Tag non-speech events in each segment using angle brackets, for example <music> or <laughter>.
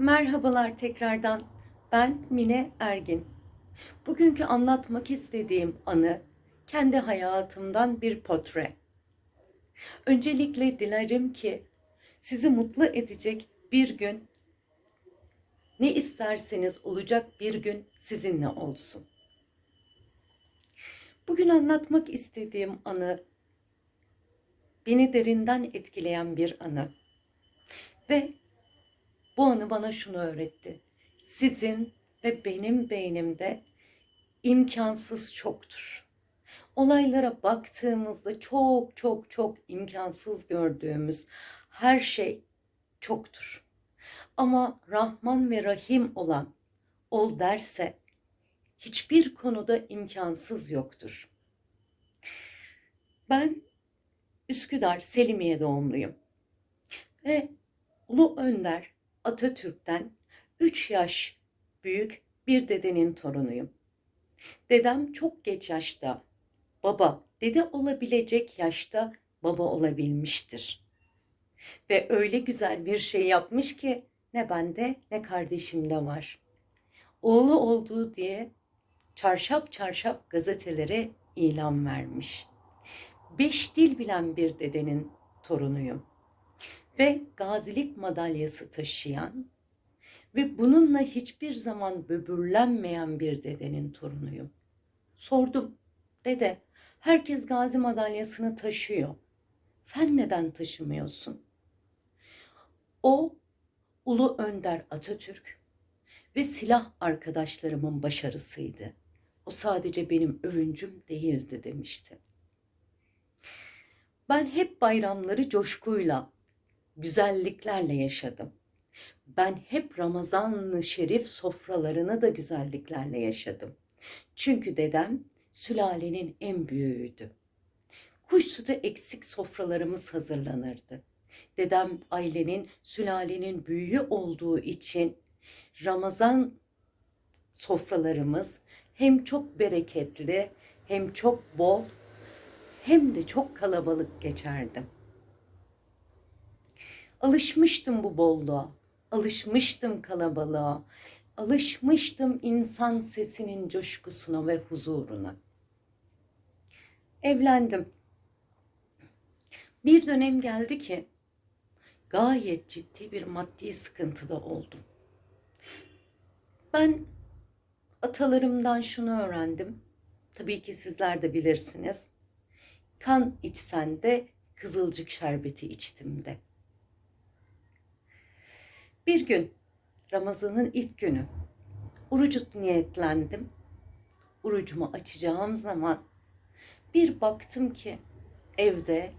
Merhabalar tekrardan. Ben Mine Ergin. Bugünkü anlatmak istediğim anı kendi hayatımdan bir portre. Öncelikle dilerim ki sizi mutlu edecek bir gün ne isterseniz olacak bir gün sizinle olsun. Bugün anlatmak istediğim anı beni derinden etkileyen bir anı. Ve bu anı bana şunu öğretti. Sizin ve benim beynimde imkansız çoktur. Olaylara baktığımızda çok çok çok imkansız gördüğümüz her şey çoktur. Ama Rahman ve Rahim olan ol derse hiçbir konuda imkansız yoktur. Ben Üsküdar Selimiye doğumluyum. Ve Ulu Önder Atatürk'ten 3 yaş büyük bir dedenin torunuyum. Dedem çok geç yaşta baba, dede olabilecek yaşta baba olabilmiştir. Ve öyle güzel bir şey yapmış ki ne bende ne kardeşimde var. Oğlu olduğu diye çarşaf çarşaf gazetelere ilan vermiş. Beş dil bilen bir dedenin torunuyum ve gazilik madalyası taşıyan ve bununla hiçbir zaman böbürlenmeyen bir dedenin torunuyum. Sordum, dede herkes gazi madalyasını taşıyor. Sen neden taşımıyorsun? O Ulu Önder Atatürk ve silah arkadaşlarımın başarısıydı. O sadece benim övüncüm değildi demişti. Ben hep bayramları coşkuyla, güzelliklerle yaşadım. Ben hep Ramazan-ı Şerif sofralarını da güzelliklerle yaşadım. Çünkü dedem sülalenin en büyüğüydü. Kuş sütü eksik sofralarımız hazırlanırdı. Dedem ailenin, sülalenin büyüğü olduğu için Ramazan sofralarımız hem çok bereketli, hem çok bol, hem de çok kalabalık geçerdi. Alışmıştım bu bolluğa, alışmıştım kalabalığa, alışmıştım insan sesinin coşkusuna ve huzuruna. Evlendim. Bir dönem geldi ki gayet ciddi bir maddi sıkıntıda oldum. Ben atalarımdan şunu öğrendim. Tabii ki sizler de bilirsiniz. Kan içsen de kızılcık şerbeti içtim de. Bir gün Ramazan'ın ilk günü orucu niyetlendim. Orucumu açacağım zaman bir baktım ki evde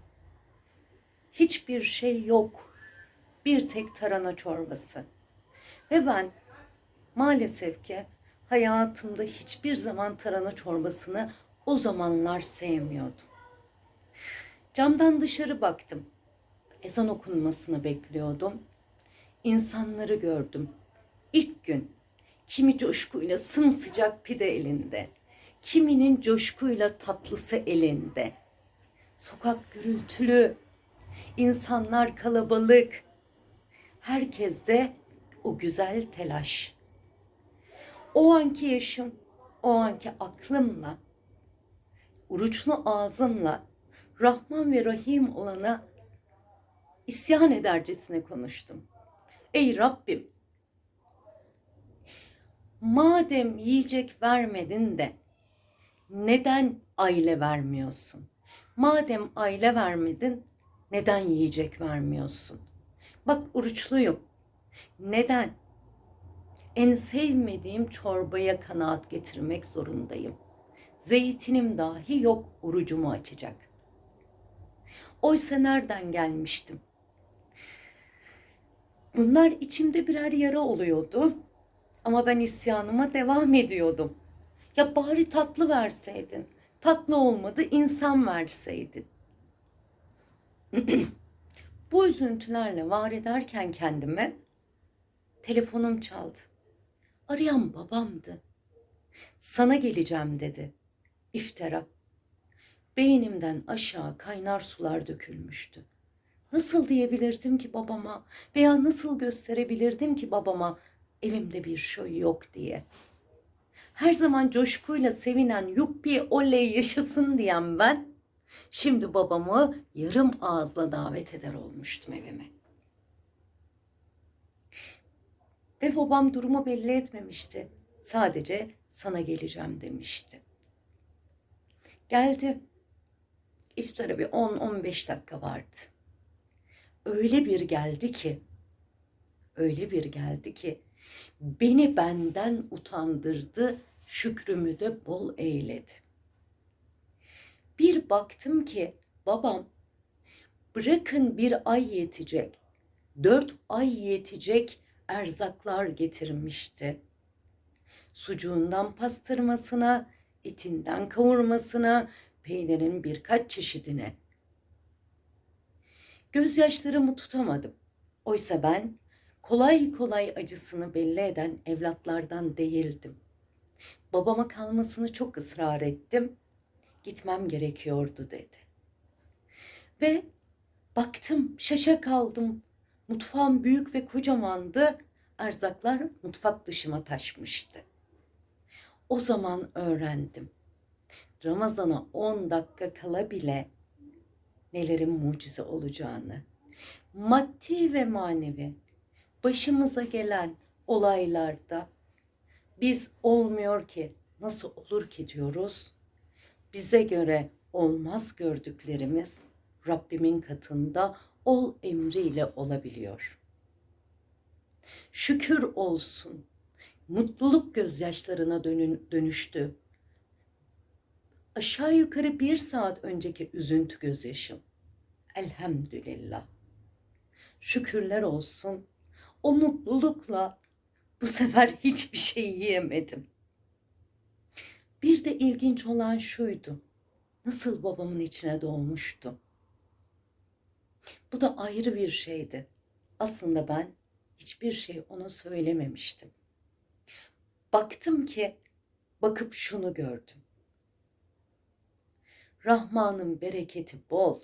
hiçbir şey yok. Bir tek tarhana çorbası. Ve ben maalesef ki hayatımda hiçbir zaman tarhana çorbasını o zamanlar sevmiyordum. Camdan dışarı baktım. Ezan okunmasını bekliyordum. İnsanları gördüm. İlk gün kimi coşkuyla sımsıcak pide elinde, kiminin coşkuyla tatlısı elinde. Sokak gürültülü, insanlar kalabalık. Herkeste o güzel telaş. O anki yaşım, o anki aklımla, uruçlu ağzımla Rahman ve Rahim olana isyan edercesine konuştum. Ey Rabbim, madem yiyecek vermedin de neden aile vermiyorsun? Madem aile vermedin, neden yiyecek vermiyorsun? Bak uruçluyum. Neden? En sevmediğim çorbaya kanaat getirmek zorundayım. Zeytinim dahi yok orucumu açacak. Oysa nereden gelmiştim? Bunlar içimde birer yara oluyordu. Ama ben isyanıma devam ediyordum. Ya bari tatlı verseydin. Tatlı olmadı insan verseydin. <clears throat> Bu üzüntülerle var ederken kendime telefonum çaldı. Arayan babamdı. Sana geleceğim dedi. İftira. Beynimden aşağı kaynar sular dökülmüştü. Nasıl diyebilirdim ki babama veya nasıl gösterebilirdim ki babama evimde bir şey yok diye. Her zaman coşkuyla sevinen yuppi oley yaşasın diyen ben şimdi babamı yarım ağızla davet eder olmuştum evime. Ve babam durumu belli etmemişti. Sadece sana geleceğim demişti. Geldi. İftara bir 10-15 dakika vardı. Öyle bir geldi ki, öyle bir geldi ki beni benden utandırdı, şükrümü de bol eyledi. Bir baktım ki babam bırakın bir ay yetecek, dört ay yetecek erzaklar getirmişti. Sucuğundan pastırmasına, etinden kavurmasına, peynirin birkaç çeşidine. Gözyaşlarımı tutamadım. Oysa ben kolay kolay acısını belli eden evlatlardan değildim. Babama kalmasını çok ısrar ettim. Gitmem gerekiyordu dedi. Ve baktım şaşa kaldım. Mutfağım büyük ve kocamandı. Erzaklar mutfak dışıma taşmıştı. O zaman öğrendim. Ramazana 10 dakika kala bile nelerin mucize olacağını. Maddi ve manevi başımıza gelen olaylarda biz olmuyor ki nasıl olur ki diyoruz. Bize göre olmaz gördüklerimiz Rabbimin katında ol emriyle olabiliyor. Şükür olsun. Mutluluk gözyaşlarına dönün, dönüştü. Aşağı yukarı bir saat önceki üzüntü gözyaşım. Elhamdülillah. Şükürler olsun. O mutlulukla bu sefer <laughs> hiçbir şey yiyemedim. Bir de ilginç olan şuydu. Nasıl babamın içine doğmuştu. Bu da ayrı bir şeydi. Aslında ben hiçbir şey ona söylememiştim. Baktım ki bakıp şunu gördüm. Rahman'ın bereketi bol.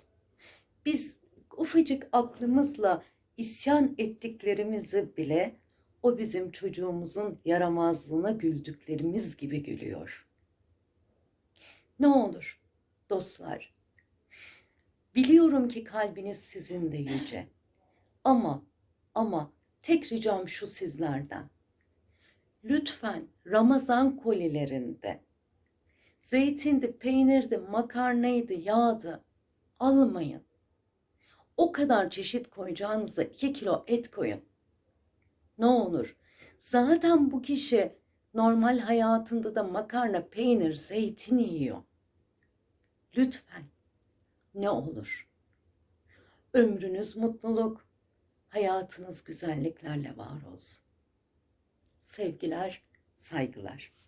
Biz ufacık aklımızla isyan ettiklerimizi bile o bizim çocuğumuzun yaramazlığına güldüklerimiz gibi gülüyor. Ne olur dostlar, biliyorum ki kalbiniz sizin de yüce. Ama ama tek ricam şu sizlerden. Lütfen Ramazan kolilerinde zeytindi, peynirdi, makarnaydı, yağdı almayın. O kadar çeşit koyacağınıza 2 kilo et koyun. Ne olur. Zaten bu kişi normal hayatında da makarna, peynir, zeytin yiyor. Lütfen ne olur. Ömrünüz mutluluk, hayatınız güzelliklerle var olsun. Sevgiler, saygılar.